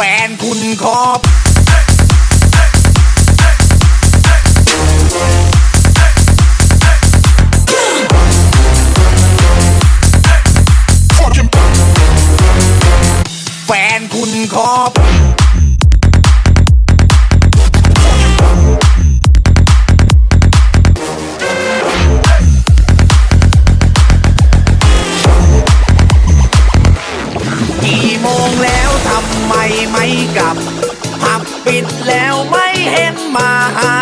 แฟนคุณครับแฟนคุณครับ ไมไม่กับผับปิดแล้วไม่เห็นมาหา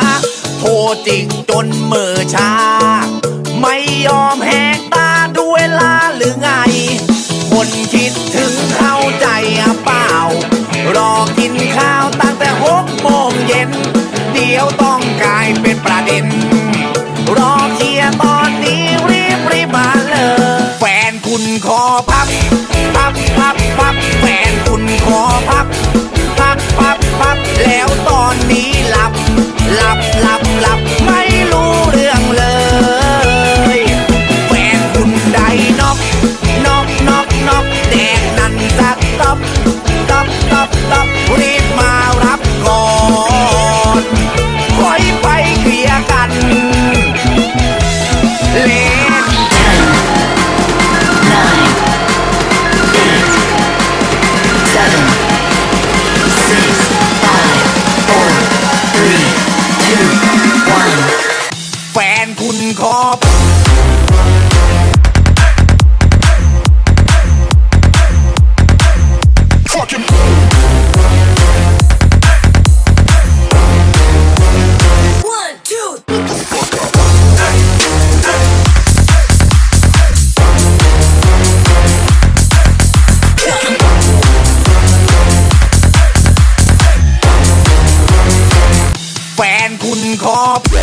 โทรจริงจนมือชา ไม่ยอมแหกตาดูเวลาหรือไง คนคิดถึงเข้าใจอะเปล่า รอกินข้าวตั้งแต่หกโมงเย็น เดี๋ยวต้องกลายเป็นประเด็น พับพับพับพับแฟนคุณขอพับพับพับพับแล้วตอนนี้หลับหลับหลับหลับไม่รู้เรื่องเลย แฟนคุณได้นอกนอกนอกนอกแดกนั่นสักตบตบตบตบรีบมารับก่อน ฟนคุณครับแฟนคุณครับ